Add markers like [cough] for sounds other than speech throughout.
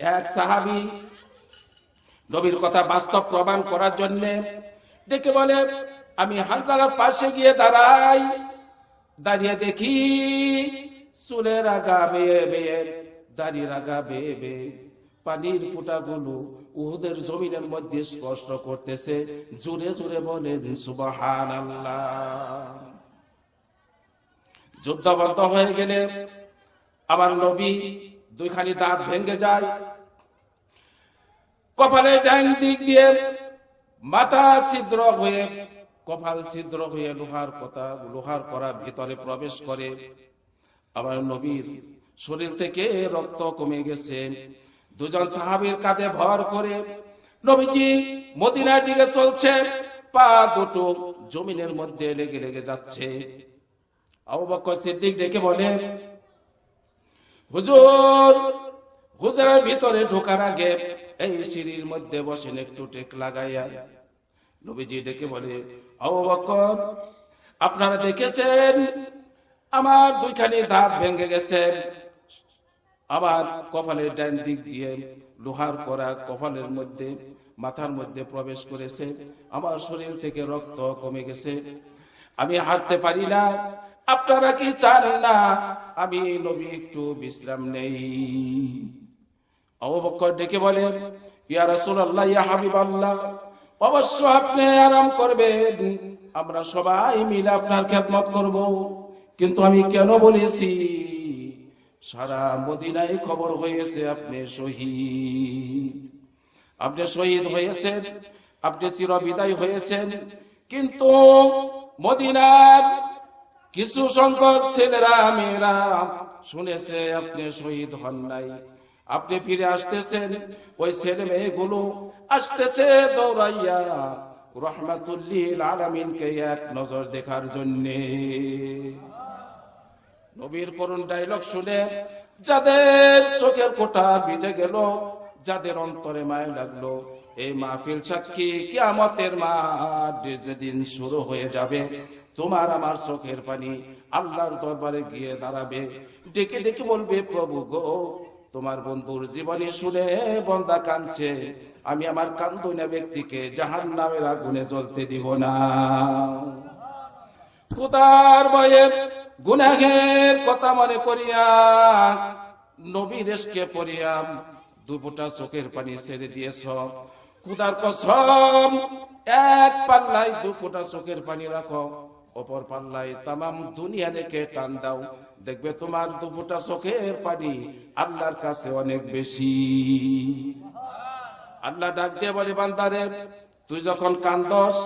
এক সাহাবি নবীর কথা বাস্তব প্রমাণ করার জন্য ডেকে বলে, আমি হানজালার পাশে গিয়ে দাঁড়াই। দাঁড়িয়ে দেখি চুলের আগা বেয়ে বেয়ে দাড়ির আগা বেয়ে বেয়ে, পানির ফুটাগুলো উহুদের জমিনের মধ্যে স্পষ্ট করতেছে জুড়ে জুড়ে বলেন সুবাহান যুদ্ধ বন্ধ হয়ে গেলে আমার নবী দুইখানি দাঁত ভেঙে যায়। কপালে ডান দিক দিয়ে মাথা ছিদ্র হয়ে, কপাল ছিদ্র হয়ে লোহার কথা, লোহার করা ভিতরে প্রবেশ করে। আবার নবীর শরীর থেকে রক্ত কমে গেছে। দুজন সাহাবীর কাঁধে ভর করে নবীজি মদিনার দিকে চলছে, পা দুটো জমিনের মধ্যে লেগে লেগে যাচ্ছে। আবু বকর সিদ্দিক ডেকে বলে হুজুর, হুজুরের ভিতরে ঢোকার আগে এই সিঁড়ির মধ্যে বসেন একটু টেক লাগাইয়া। নবীজি ডেকে বলে, আবু বকর, আপনারা দেখেছেন? আমার দুইখানি দাঁত ভেঙে গেছে। আবার কপালের ডান দিক দিয়ে লোহার করা কপালের মধ্যে, মাথার মধ্যে প্রবেশ করেছে। আমার শরীর থেকে রক্ত কমে গেছে। আমি হাঁটতে পারি না। আপনারা কি চান না? আমি নবী একটু বিশ্রাম নেই। আবু ডেকে বলেন ইয়া রাসূলুল্লাহ, ইয়া হাবিবাল্লাহ, অবশ্য আপনি আরাম করবেন। আমরা সবাই মিলে আপনার খেদমত করব। কিন্তু আমি কেন বলেছি? সারা মদিনায় খবর হয়েছে, আপনি শহীদ। আপনি শহীদ হয়েছেন, আপনি চির বিদায় হয়েছেন। কিন্তু মদিনার কিছু সংখ্যক ছেলেরা, মেয়েরা শুনেছে আপনি শহীদ হন নাই। আপনি ফিরে আসতেছেন, ওই ছেলে মেয়েগুলো আসতেছে দৌড়াইয়া রহমাতুল্লিল আলামিনকে এক নজর দেখার জন্যে। নবীর করুণ ডায়লগ শুনে যাদের চোখের কোটা ভিজে গেল, যাদের অন্তরে মায় লাগল এই মাহফিল সাক্ষী কিয়ামতের মাঠ যেদিন শুরু হয়ে যাবে, তোমার আমার চোখের পানি আল্লাহর দরবারে গিয়ে দাঁড়াবে। ডেকে ডেকে বলবে, প্রভু গো, তোমার বন্ধুর জীবনী শুনে বন্দা কাঁদছে। আমি আমার কান্দনা ব্যক্তিকে জাহান নামের আগুনে জ্বলতে দিব না। খুদার ভয়ে গুনাহের কথা মনে করিয়া নবী রেশকে পড়িয়া দুপুটা চোখের পানি ছেড়ে দিয়েছ। খুদার কসম, এক পাল্লায় দু ফোঁটা চোখের পানি রাখো, অপর পাল্লায় তামাম দুনিয়া দেখে টান দাও। দেখবে তোমার দু ফোঁটা চোখের পানি আল্লাহর কাছে অনেক বেশি। আল্লাহ ডাক দিয়ে বলে, বান্দারে, তুই যখন কান্দস,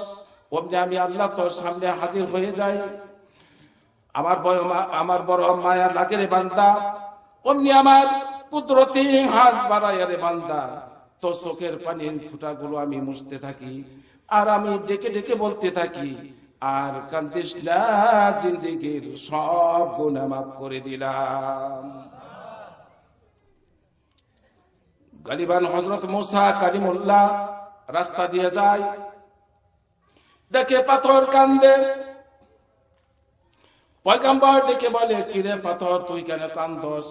অমনি আমি আল্লাহ তোর সামনে হাজির হয়ে যাই। আমার বড় আমার বড় মায়া লাগে রে বান্দা। অমনি আমার কুদরতি হাত বাড়াইয়া রে বান্দা। তোর চোখের পানির ফুটাগুলো আমি মুছতে থাকি, আর আমি ডেকে ডেকে বলতে থাকি, আর কান্দিস না, জিন্দিগির সব গুণা মাফ করে দিলাম। গালিবান হজরত মুসা কালিমুল্লাহ রাস্তা দিয়ে যায়, দেখে পাথর কান্দে। পয়গাম্বর ডেকে বলে, কিরে পাথর, তুই কেন কান্দস?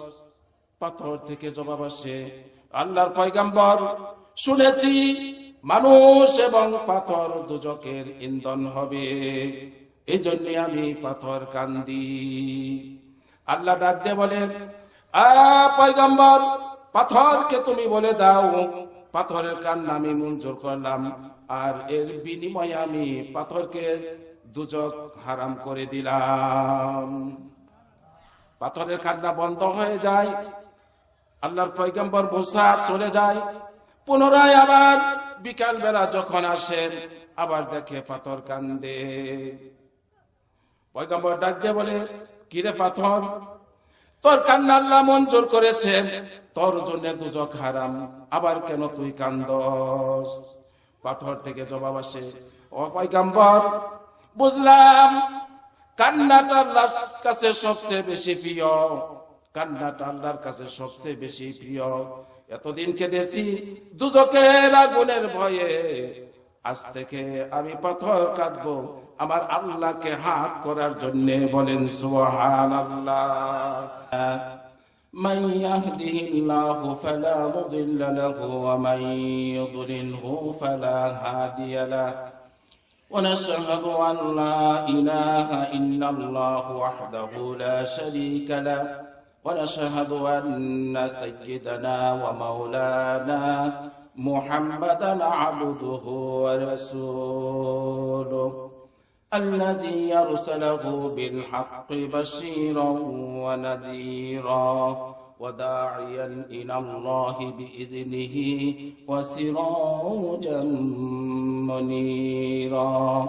পাথর থেকে জবাব আসে আল্লাহর পয়গাম্বর শুনেছি, মানুষ এবং পাথর দুজকের ইন্ধন হবে। এই জন্য আমি পাথর কান্দি। আল্লাহ ডাক দিয়ে বলেন পয়গাম্বর, পাথরকে তুমি বলে দাও। পাথরের কান্না আমি মঞ্জুর করলাম, আর এর বিনিময়ে আমি পাথরকে দুজক হারাম করে দিলাম। পাথরের কান্না বন্ধ হয়ে যায় আল্লাহর পয়গম্বর মুসা চলে যায়। পুনরায় আবার বিকাল বেলা যখন আসেন, আবার দেখে পাথর কান্দে। পয়গম্বর ডাক দিয়ে বলে, কিরে পাথর? তোর কান্না আল্লাহ মঞ্জুর করেছেন। তোর জন্য দুজক হারাম, আবার কেন তুই কান্দস? পাথর থেকে জবাব আসে, ও পয়গম্বর, বুঝলাম, কান্নাটা আল্লাহর কাছে সবচেয়ে বেশি প্রিয়। কান্নাটা আল্লাহর কাছে সবচেয়ে বেশি প্রিয়। এতদিন কেঁদেছি দুজকের আগুনের ভয়ে। আজ থেকে আমি পাথর কাঁদব আমার আল্লাহকে হাত করার জন্য বলেন সুহান আল্লাহ ونشهد أن سيدنا ومولانا محمدا عبده ورسوله الذي يرسله بالحق بشيرا ونذيرا وداعيا إلى الله بإذنه وسراجا منيرا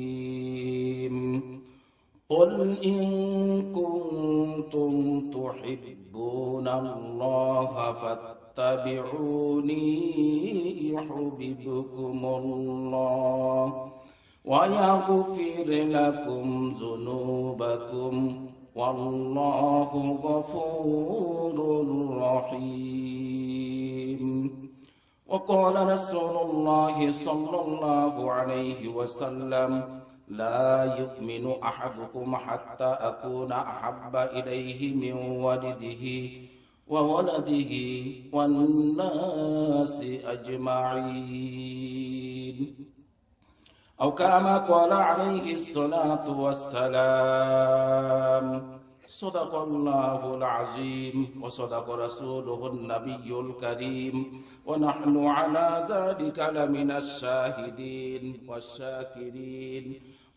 قل إن كنتم تحبون الله فاتبعوني يحببكم الله ويغفر لكم ذنوبكم والله غفور رحيم وقال رسول الله صلى الله عليه وسلم لا يؤمن أحدكم حتى أكون أحب إليه من ولده وولده والناس أجمعين. أو كما قال عليه الصلاة والسلام صدق الله العظيم وصدق رسوله النبي الكريم ونحن على ذلك لمن الشاهدين والشاكرين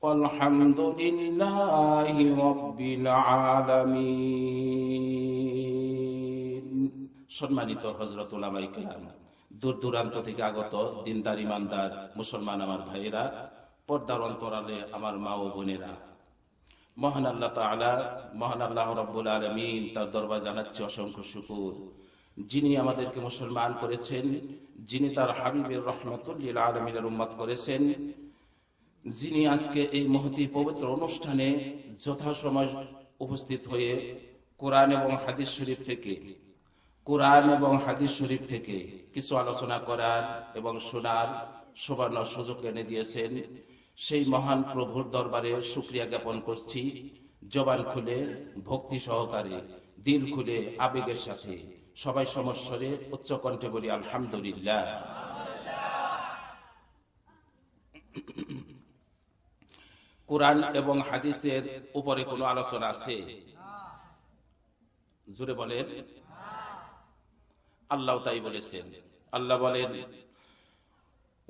والحمد لله رب العالمين সম্মানিত হজরত উলামাই কেরাম দূর দূরান্ত থেকে আগত দিনদার ইমানদার মুসলমান আমার ভাইয়েরা পর্দার অন্তরালে আমার মা ও বোনেরা মহান আল্লাহ তালা মহান আল্লাহ রব্বুল আলমিন তার দরবার জানাচ্ছে অসংখ্য শুকুর। যিনি আমাদেরকে মুসলমান করেছেন, যিনি তার হাবিবের রহমতুল্লিল আলমিনের উম্মত করেছেন, যিনি আজকে এই মহতি পবিত্র অনুষ্ঠানে যথাসময় উপস্থিত হয়ে কোরআন এবং হাদিস শরীফ থেকে, কোরআন এবং হাদিস শরীফ থেকে কিছু আলোচনা করার এবং শোনার সুবর্ণ সুযোগ এনে দিয়েছেন। সেই মহান প্রভুর দরবারে সুক্রিয়া জ্ঞাপন করছি। জবান খুলে, ভক্তি সহকারে, দিল খুলে, আবেগের সাথে। সবাই সমস্বরে উচ্চ কণ্ঠে বলি, আলহামদুলিল্লাহ। কোরআন এবং হাদিসের উপরে কোনো আলোচনা আছে? জুড়ে বলেন। আল্লাহ তাই বলেছেন। আল্লাহ বলেন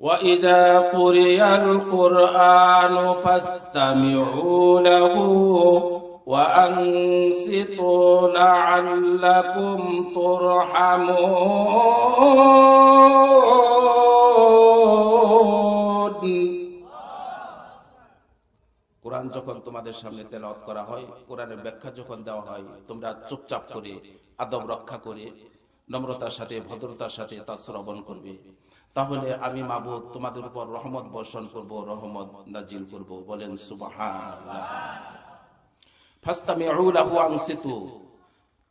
وَإِذَا قُرِئَ الْقُرْآنُ فَاسْتَمِعُوا لَهُ وَأَنصِتُوا لَعَلَّكُمْ تُرْحَمُونَ কোরআন যখন তোমাদের সামনে তেলাওয়াত করা হয় কোরআনের ব্যাখ্যা যখন দেওয়া হয় তোমরা চুপচাপ করে আদব রক্ষা করে নম্রতার সাথে, ভদ্রতার সাথে তা শ্রবণ করবে। তাহলে আমি মাবুদ তোমাদের উপর রহমত বর্ষণ করব, রহমত নাজিল করব। বলেন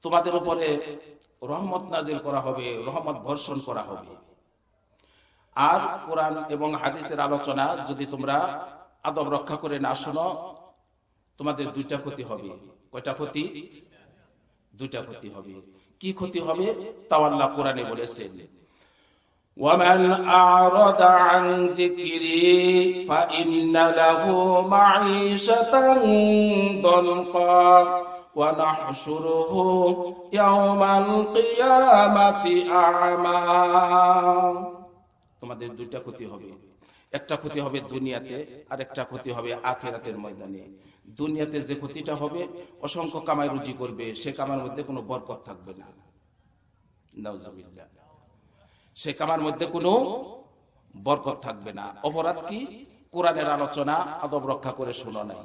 তোমাদের উপরে রহমত নাজিল করা হবে, রহমত বর্ষণ করা হবে। আর কোরআন এবং হাদিসের আলোচনা যদি তোমরা আদব রক্ষা করে না শোনো, তোমাদের দুইটা ক্ষতি হবে। কয়টা ক্ষতি? দুইটা ক্ষতি হবে। কি ক্ষতি হবে তাও আল্লাহ কোরআনে বলেছেন ومن أعرض عن ذكري فإن له معيشة ضنقا ونحشره يوم القيامة أعمى তোমাদের দুইটা ক্ষতি হবে একটা ক্ষতি হবে দুনিয়াতে আর একটা ক্ষতি হবে আখেরাতের ময়দানে দুনিয়াতে যে ক্ষতিটা হবে, অসংখ্য কামাই রুজি করবে, সে কামার মধ্যে কোনো বরকত থাকবে না। সে কামার মধ্যে কোনো বরকত থাকবে না। অপরাধ কি? কোরআনের আলোচনা, আদব রক্ষা করে শোনো নাই।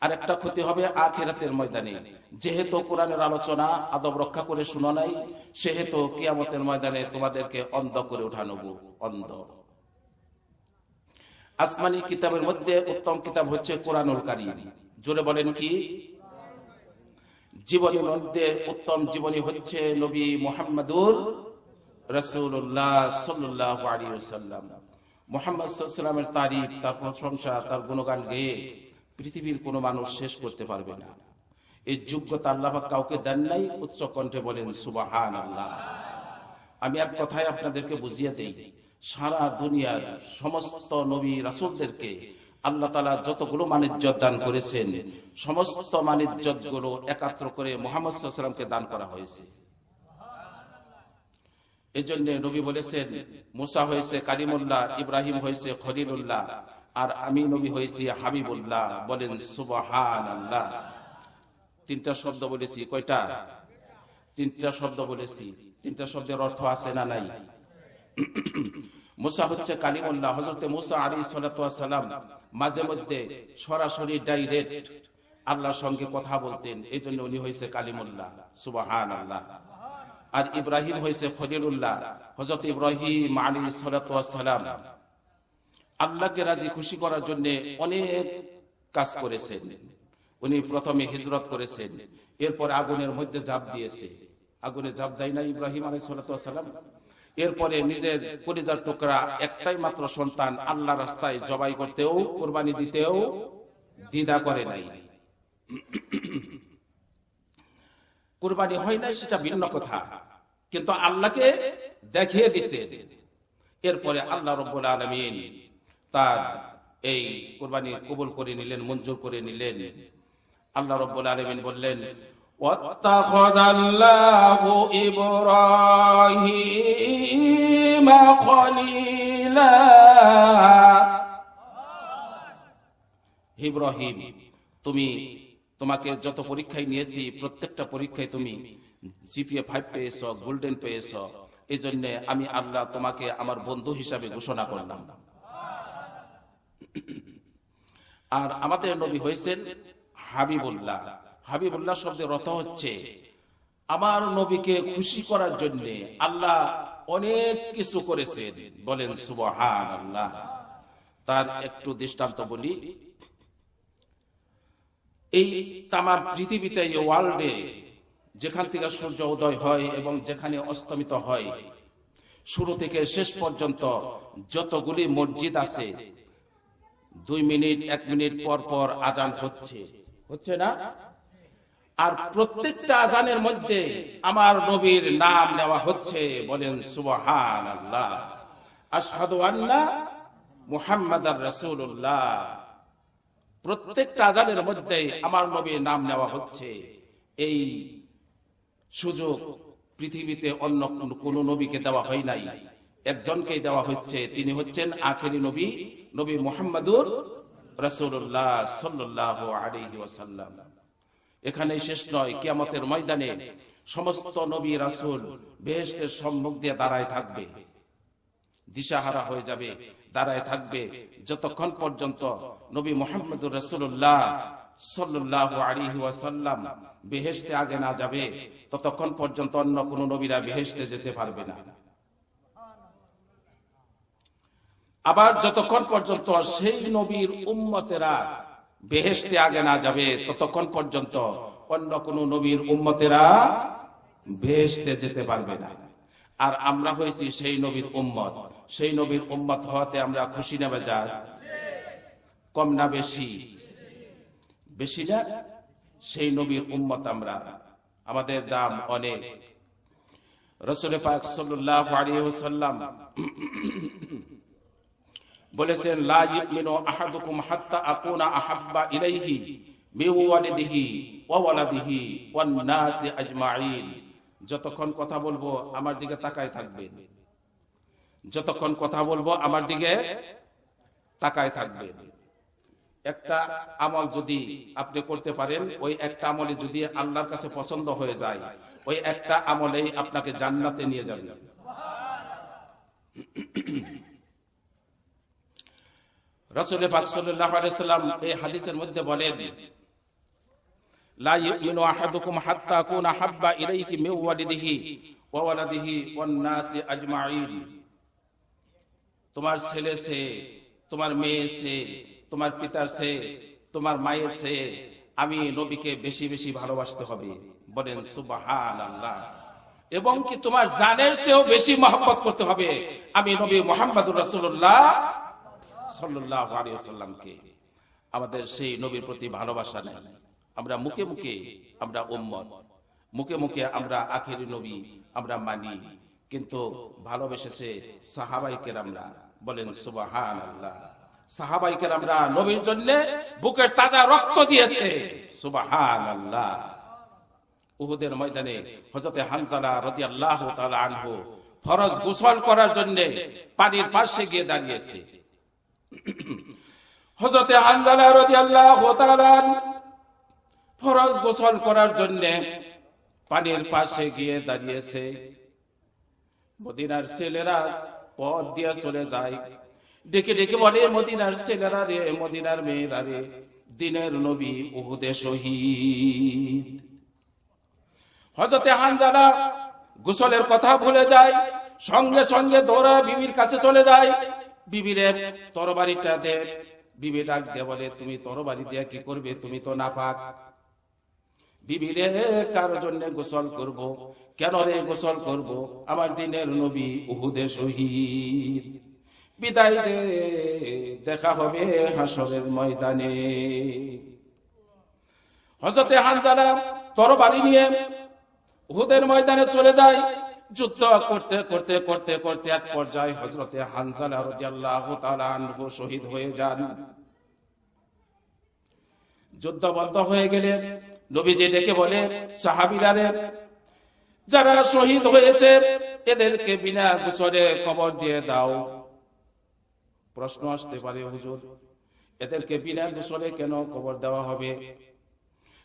আর একটা ক্ষতি হবে আখেরাতের ময়দানে। যেহেতু কোরআনের আলোচনা, আদব রক্ষা করে শুনো নাই, সেহেতু কিয়ামতের ময়দানে তোমাদেরকে অন্ধ করে উঠানো অন্ধ। আসমানি কিতাবের মধ্যে উত্তম কিতাব হচ্ছে কোরআনুল কারিম। জোরে বলেন কি? জীবনের মধ্যে উত্তম জীবনী হচ্ছে নবী মোহাম্মদুর রসুল্লাহ সাল্লাহ আলী সাল্লাম মোহাম্মদ সাল্লামের তারিফ তার প্রশংসা, তার গুণগান গেয়ে পৃথিবীর কোনো মানুষ শেষ করতে পারবে না। এই যোগ্যতা আল্লাহ কাউকে দেন নাই, উচ্চ কণ্ঠে বলেন সুবাহান আল্লাহ আমি এক কথায় আপনাদেরকে বুঝিয়ে দেই সারা দুনিয়ার সমস্ত নবী রাসুলদেরকে আল্লাহ তালা যতগুলো মানিজ্য দান করেছেন, সমস্ত মানিজ্যগুলো একাত্র করে মোহাম্মদ সাল্লামকে দান করা হয়েছে। এই জন্য নবী বলেছেন, মুসা হয়েছে কালিমুল্লাহ, ইব্রাহিম হয়েছে খলিলুল্লাহ, আর আমি নবী হয়েছি হাবিবুল্লাহ। বলেন সুবহান আল্লাহ তিনটা শব্দ বলেছি, কয়টা? তিনটা শব্দ বলেছি। তিনটা শব্দের অর্থ আছে না নাই? [coughs] মুসা হচ্ছে কালিমুল্লাহ হজরতে মুসা আলী সালাম মাঝে মধ্যে সরাসরি ডাইরেক্ট আল্লাহর সঙ্গে কথা বলতেন। এই জন্য উনি হয়েছে কালিমুল্লাহ সুবাহান আল্লাহ আর ইব্রাহিম হয়েছে ফজিলুল্লাহ হজরত ইব্রাহিম আলী সালাম আল্লাহকে রাজি খুশি করার জন্য অনেক কাজ করেছেন। উনি প্রথমে হিজরত করেছেন, এরপর আগুনের মধ্যে জাপ দিয়েছে। আগুনে জাপ দেয় না ইব্রাহিম আলী সালাম এরপরে নিজের পরিজার টুকরা একটাই মাত্র সন্তান আল্লাহ রাস্তায় জবাই করতেও, কোরবানি দিতেও দ্বিধা করে নাই। কোরবানি হয় নাই সেটা ভিন্ন কথা, কিন্তু আল্লাহকে দেখিয়ে দিছে। এরপরে আল্লাহ রব্বুল আলমিন তার এই কোরবানি কবুল করে নিলেন, মঞ্জুর করে নিলেন। আল্লাহ রব্বুল আলমিন বললেন واتخذ الله إبراهيم خليلا ইব্রাহিম তুমি তোমাকে যত পরীক্ষায় নিয়েছি প্রত্যেকটা পরীক্ষায় তুমি জিপিএ ফাইভ পেয়েছ গোল্ডেন পেয়েছ এই জন্য আমি আল্লাহ তোমাকে আমার বন্ধু হিসাবে ঘোষণা করলাম আর আমাদের নবী হয়েছেন হাবিবুল্লাহ হাবিবুল্লাহ শব্দের অর্থ হচ্ছে, আমার নবীকে খুশি করার জন্য আল্লাহ অনেক কিছু করেছেন। বলেন সুবহান আল্লাহ তার একটু দৃষ্টান্ত বলি, এই তামার পৃথিবীতে, এই ওয়ার্ল্ডে যেখান থেকে সূর্য উদয় হয় এবং যেখানে অস্তমিত হয়, শুরু থেকে শেষ পর্যন্ত যতগুলি মসজিদ আছে, দুই মিনিট, এক মিনিট পর পর আজান হচ্ছে। হচ্ছে না? আর প্রত্যেকটা আজানের মধ্যে আমার নবীর নাম নেওয়া হচ্ছে বলেন সুবহান আল্লাহ আশহাদু আন্না মুহাম্মাদার রাসূলুল্লাহ। প্রত্যেকটা আজানের মধ্যে আমার নবীর নাম নেওয়া হচ্ছে। এই সুযোগ পৃথিবীতে অন্য কোন নবীকে দেওয়া হয় নাই। একজনকে দেওয়া হচ্ছে, তিনি হচ্ছেন আখেরি নবী নবী মোহাম্মদুর রসুল্লাহ সাল্লাহ আলহি ওয়াসাল্লাম। এখানে শেষ নয়, কিয়ামতের ময়দানে সমস্ত নবী রাসুল বেহেস্তের সম্মুখ দিয়ে দাঁড়ায় থাকবে। দিশাহারা হয়ে যাবে, দাঁড়ায় থাকবে। যতক্ষণ পর্যন্ত নবী মোহাম্মদুর রসুল্লাহ সাল্লাহ আলিহি ওয়াসাল্লাম বেহেস্তে আগে না যাবে, ততক্ষণ পর্যন্ত অন্য কোন নবীরা বেহেস্তে যেতে পারবে না। আবার যতক্ষণ পর্যন্ত সেই নবীর উম্মতেরা বেহেস্তে আগে না যাবে, ততক্ষণ পর্যন্ত অন্য কোন নবীর উম্মতেরা বেহেস্তে যেতে পারবে না। আর আমরা হয়েছি সেই নবীর উম্মত। সেই নবীর উম্মত হওয়াতে আমরা খুশি নেবে যা কম না বেশি? বেশি না? সেই নবীর উম্মত আমরা। আমাদের দাম অনেক। রসুল পাক সাল্লাহ আলিয়াল্লাম বলেছেন, লা ওয়ালিদিহি যতক্ষণ কথা বলব, আমার দিকে তাকায় থাকবে। যতক্ষণ কথা বলব, আমার দিকে তাকায় থাকবে। একটা আমল যদি আপনি করতে পারেন, ওই একটা আমলে যদি আল্লাহর কাছে পছন্দ হয়ে যায়, ওই একটা আমলেই আপনাকে জান্নাতে নিয়ে যাবে। রসুল এই হাদিসের মধ্যে বলেন তোমার ছেলে সে, তোমার মেয়ে সে, তোমার পিতার সে, তোমার মায়ের সে, আমি নবীকে বেশি বেশি ভালোবাসতে হবে। বলেন সুবাহান আল্লাহ এবং কি তোমার জানের চেয়েও বেশি মহব্বত করতে হবে? আমি নবী মোহাম্মদুর রাসূলুল্লাহ ওয়াসাল্লামকে। আমাদের সেই নবীর প্রতি ভালোবাসা নেই। আমরা মুখে মুখে আমরা উম্মত। মুখে মুখে আমরা আখেরি নবী, আমরা মানি। কিন্তু ভালোবেসেছে সাহাবাইকের আমরা বলেন সুবাহান আল্লাহ সাহাবাইকের আমরা নবীর জন্য বুকের তাজা রক্ত দিয়েছে। সুবাহান আল্লাহ উহুদের ময়দানে হজরতে হানজালা রদি আল্লাহ আনহু ফরজ গোসল করার জন্য পানির পাশে গিয়ে দাঁড়িয়েছে। হজরতে হানজালা রদি আল্লাহ ফরজ গোসল করার জন্য পানির পাশে গিয়ে দাঁড়িয়েছে। মদিনার ছেলেরা পথ দিয়ে চলে যায়। ডেকে ডেকে বলে, মদিনার ছেলেরা রে, মদিনার মেয়েরা রে, দিনের নবী উহুদে শহীদ। হজরতে হানজালা গোসলের কথা ভুলে যায়, সঙ্গে সঙ্গে দৌড়া বিবির কাছে চলে যায়। বিবিরের তরবারিটা দে। বিবি ডাক দে বলে, তুমি তরবারি দিয়ে কি করবে? তুমি তো নাপাক। বিবিরে, কার জন্য গোসল করব? কেন রে গোসল করব? আমার দিনের নবী উহুদে শহীদ। বিদায় দে, দেখা হবে হাসরের ময়দানে। হজরতে হানজালা তরবারি নিয়ে উহুদের ময়দানে চলে যায়। যুদ্ধ করতে করতে করতে করতে এক পর্যায়ে হজরতে তাআলা শহীদ হয়ে যান। যুদ্ধ বন্ধ হয়ে গেলে নবীজি ডেকে বলে, সাহাবিরারে, যারা শহীদ হয়েছে, এদেরকে বিনা গোসলে কবর দিয়ে দাও। প্রশ্ন আসতে পারে, হুজুর, এদেরকে বিনা গোসলে কেন কবর দেওয়া হবে?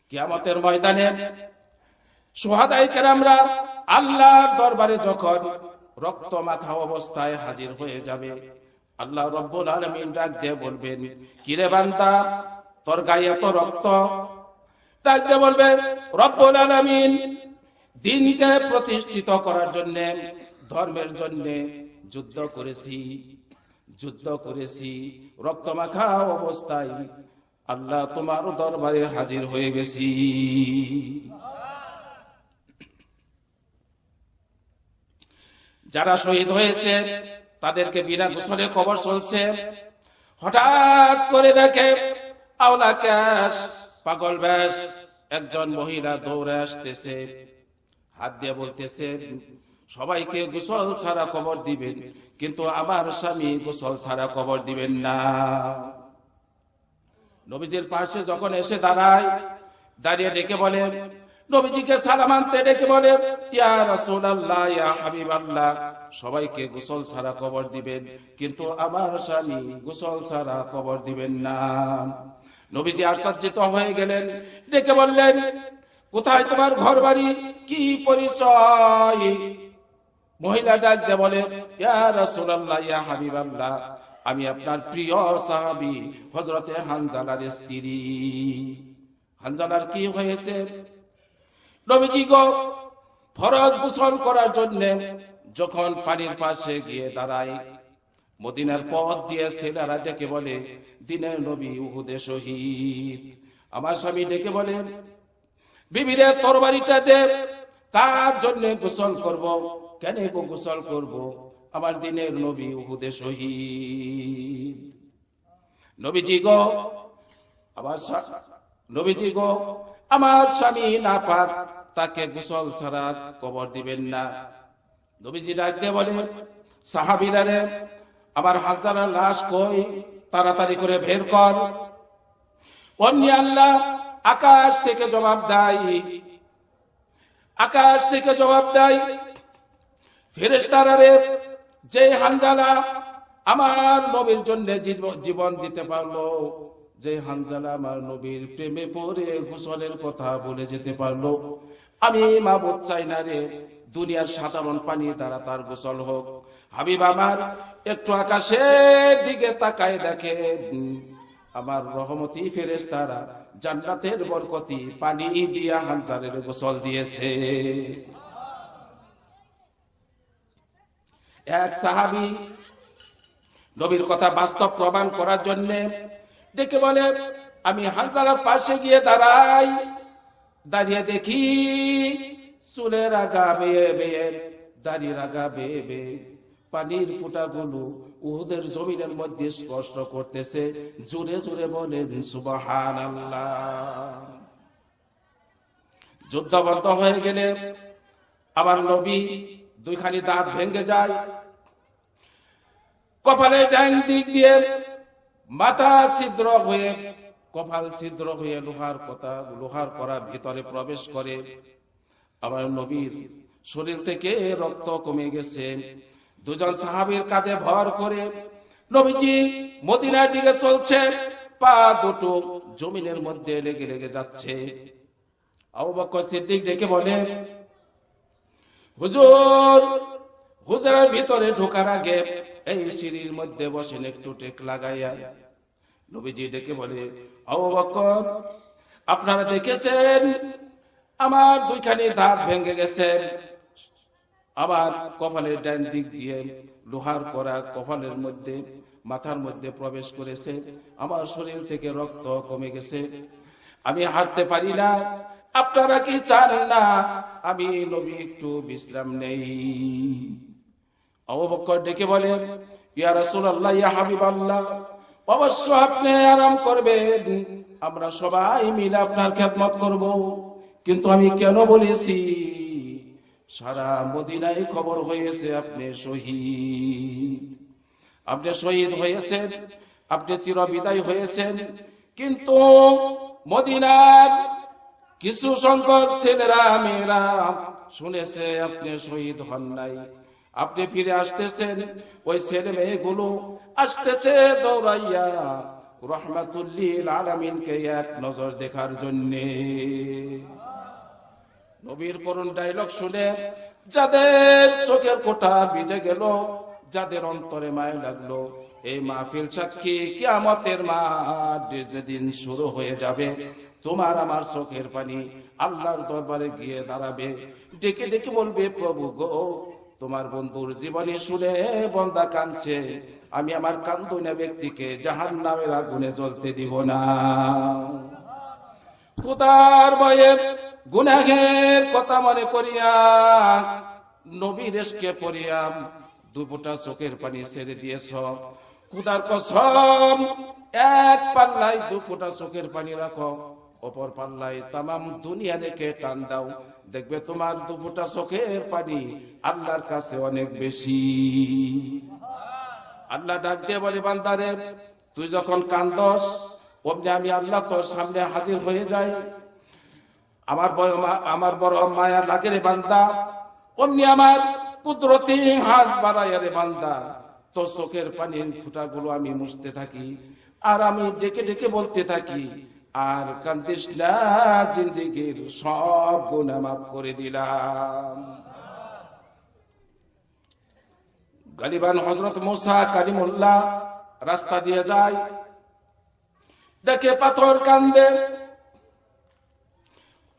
কিয়ামতের ময়দানে সোহাদাই কেরামরা আল্লাহর দরবারে যখন রক্ত মাখা অবস্থায় হাজির হয়ে যাবে, আল্লাহ রব্বুল আলমিন ডাক দিয়ে বলবেন, কিরে বান্দা, তোর গায়ে এত রক্ত? ডাক দিয়ে বলবেন রব্বুল আলমিন, দিনকে প্রতিষ্ঠিত করার জন্য, ধর্মের জন্য যুদ্ধ করেছি যুদ্ধ করেছি রক্ত মাখা অবস্থায় আল্লাহ তোমার দরবারে হাজির হয়ে গেছি। যারা শহীদ হয়েছে, তাদেরকে বিনা গোসলে কবর চলছে। হঠাৎ করে দেখে আওলা ক্যাশ, পাগল ব্যাস, একজন মহিলা দৌড়ে আসতেছে। হাত দিয়ে বলতেছে, সবাইকে গোসল ছাড়া কবর দিবেন, কিন্তু আমার স্বামী গোসল ছাড়া কবর দিবেন না। নবীজির পাশে যখন এসে দাঁড়ায়, দাঁড়িয়ে ডেকে বলেন নবীজিকে সালাম আনতে ডেকে বলে, ইয়া রাসূলুল্লাহ, ইয়া হাবিবাল্লাহ। সবাইকে গোসল ছাড়া কবর দিবেন, কিন্তু আমার স্বামী গোসল ছাড়া কবর দিবেন না। নবীজি আশ্চর্যিত হয়ে গেলেন, ডেকে বললেন, কোথায় তোমার ঘর বাড়ি কি পরিচয়? মহিলা ডাক দিয়ে বলে, ইয়া রাসূলুল্লাহ, ইয়া হাবিবাল্লাহ, আমি আপনার প্রিয় সাহাবী হযরতে হানজালার স্ত্রী। হানজালার কি হয়েছে? নবীজি গো, ফরজ গোসল করার জন্য যখন পানির পাশে গিয়ে দাঁড়ায়, মদিনার পথ দিয়ে ছেলেরা ডেকে বলে দিনের নবী উহুদে শহীদ। আমার স্বামী ডেকে বলে, বিবিরে তরবারিটা দে, কার জন্য গোসল করব? কেন গোসল করব? আমার দিনের নবী উহুদে শহীদ। নবীজি গো, আমার নবীজি গো, আমার স্বামী না পাক তাকে গোসল ছাড়া কবর দিবেন না। নবীজি ডাক দিয়ে বলে সাহাবিরা রে আমার হাজারা লাশ কই? তাড়াতাড়ি করে বের কর। অন্য আল্লাহ আকাশ থেকে জবাব দেয়, আকাশ থেকে জবাব দেয়, ফেরেশতারা রে, যে হানজালা আমার নবীর জন্য জীব- জীবন দিতে পারল, যে হানজালা আমার নবীর প্রেমে পড়ে গোসলের কথা বলে যেতে পারল আমি মাবুদ চাই না রে, দুনিয়ার সাধারণ পানি দ্বারা তার গোসল হোক। হাবিব আমার, একটু আকাশের দিকে তাকায় দেখে। আমার রহমতি ফেরেশতারা জান্নাতের বরকতি পানি দিয়া হানজারের গোসল দিয়েছে। এক সাহাবি নবীর কথা বাস্তব প্রমাণ করার জন্য ডেকে বলে, আমি হানজালার পাশে গিয়ে দাঁড়াই। দাঁড়িয়ে দেখি, চুলের আগা বেয়ে বেয়ে দাড়ির আগা বেয়ে বেয়ে, পানির ফুটাগুলো উহুদের জমিনের মধ্যে স্পষ্ট করতেছে, জোরে জোরে বলেন সুবাহান যুদ্ধ বন্ধ হয়ে গেলে আমার নবী দুইখানি দাঁত ভেঙে যায়, কপালে ডান দিক দিয়ে মাথা ছিদ্র হয়ে কপাল ছিদ্র হয়ে লোহার কথা, লোহার করা ভিতরে প্রবেশ করে। আমার নবীর শরীর থেকে রক্ত কমে গেছে। দুজন সাহাবীর কাঁধে ভর করে নবীজি মদিনার দিকে চলছে, পা দুটো জমিনের মধ্যে লেগে লেগে যাচ্ছে। সিদ্দিক ডেকে বলে, হুজুর, হুজুরের ভিতরে ঢোকার আগে এই সিঁড়ির মধ্যে বসেন, একটু টেক লাগাইয়া। নবীজি ডেকে বলে আপনারা দেখেছেন? আমার দুইখানি দাঁত ভেঙে গেছে। আবার কপালের ডান দিক দিয়ে লোহার করা কপালের মধ্যে, মাথার মধ্যে প্রবেশ করেছে। আমার শরীর থেকে রক্ত কমে গেছে। আমি হাঁটতে পারি না। আপনারা কি চান না? আমি নবী, একটু বিশ্রাম নেই। অববক্কর ডেকে বলেন ইয়া রাসূলুল্লাহ, ইয়া হাবিবাল্লাহ অবশ্য আপনি আরাম করবেন। আমরা সবাই মিলে আপনার খেদমত করব। কিন্তু আমি কেন বলেছি? সারা মদিনায় খবর হয়েছে আপনি শহীদ। আপনি শহীদ হয়েছেন, আপনি চির বিদায় হয়েছেন। কিন্তু মদিনার কিছু সংখ্যক ছেলেরা, মেয়েরা শুনেছে আপনি শহীদ হন নাই। আপনি ফিরে আসতেছেন। ওই ছেলে মেয়েগুলো আসতেছে দৌড়াইয়া রহমাতুল্লিল আলামিনকে এক নজর দেখার জন্যে। নবীর করুণ ডায়লগ শুনে যাদের চোখের কোঠা ভিজে গেল, যাদের অন্তরে মায় লাগল, এই মাহফিল সাক্ষী কিয়ামতের মাঠ যেদিন শুরু হয়ে যাবে, তোমার আমার চোখের পানি আল্লাহর দরবারে গিয়ে দাঁড়াবে। ডেকে ডেকে বলবে, প্রভু গো তোমার বন্ধুর জীবনী শুনে বন্দা কাঁদছে। আমি আমার কান্দনে ব্যক্তিকে জাহান নামের আগুনে জ্বলতে দিব না। খুদার ভয়ে গুনাহের কথা মনে করিয়া নবীর এসকে পড়িয়া দুপুটা চোখের পানি ছেড়ে দিয়েছ। খুদার কসম, এক পাল্লায় দু ফোঁটা চোখের পানি রাখো, অপর পাল্লায় তামাম দুনিয়া রেখে টান দাও। দেখবে তোমার দু ফোঁটা চোখের পানি আল্লাহর কাছে অনেক বেশি। আল্লাহ ডাক দিয়ে বলে, বান্দারে, তুই যখন কান্দস, অমনি আমি আল্লাহ তোর সামনে হাজির হয়ে যাই। আমার আমার বড় মায়া লাগে রে বান্দা। অমনি আমার কুদরতি হাত বাড়াইয়া রে বান্দা, তোর চোখের পানির ফুটাগুলো আমি মুছতে থাকি। আর আমি ডেকে ডেকে বলতে থাকি আর কান্দিস না, জিন্দিগির সব গুণা মাফ করে দিলাম। গালিবান হজরত মুসা কালিমুল্লাহ রাস্তা দিয়ে যায়, দেখে পাথর কান্দে।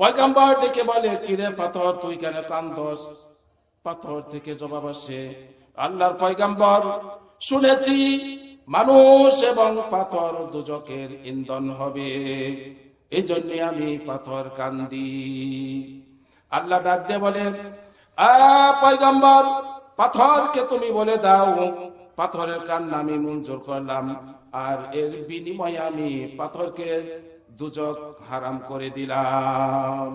পয়গাম্বর ডেকে বলে, কিরে পাথর, তুই কেন কান্দস? পাথর থেকে জবাব আসে, আল্লাহর পয়গাম্বর, শুনেছি মানুষ এবং পাথর দুজকের ইন্ধন হবে। এই জন্য আমি পাথর কান্দি। আল্লাহ ডাক দিয়ে বলেন পয়গাম্বর, পাথরকে তুমি বলে দাও। পাথরের কান্না আমি মঞ্জুর করলাম। আর এর বিনিময়ে আমি পাথরকে দুজক হারাম করে দিলাম।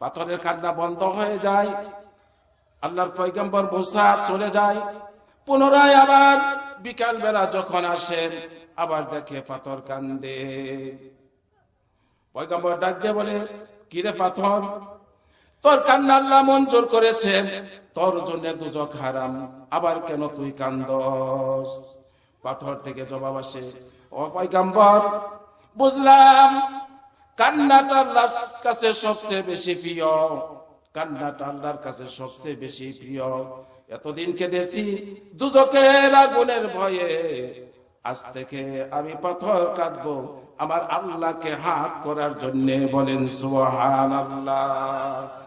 পাথরের কান্না বন্ধ হয়ে যায়। আল্লাহর পয়গম্বর মুসা চলে যায়। পুনরায় আবার বিকাল বেলা যখন আসেন আবার দেখে পাথর কান্দে। পয়গম্বর ডাক দিয়ে বলে, কিরে পাথর? তোর কান্না আল্লাহ মঞ্জুর করেছেন তোর জন্য দুজক হারাম, আবার কেন তুই কান্দস? পাথর থেকে জবাব আসে, ও পয়গম্বর, বুঝলাম, কান্নাটা আল্লাহর কাছে সবচেয়ে বেশি প্রিয়। কান্নাটা আল্লাহর কাছে সবচেয়ে বেশি প্রিয়। এতদিন কেঁদেছি দুজকের আগুনের ভয়ে। আজ থেকে আমি পাথর কাটব আমার আল্লাহকে হাত করার জন্য বলেন সোহান আল্লাহ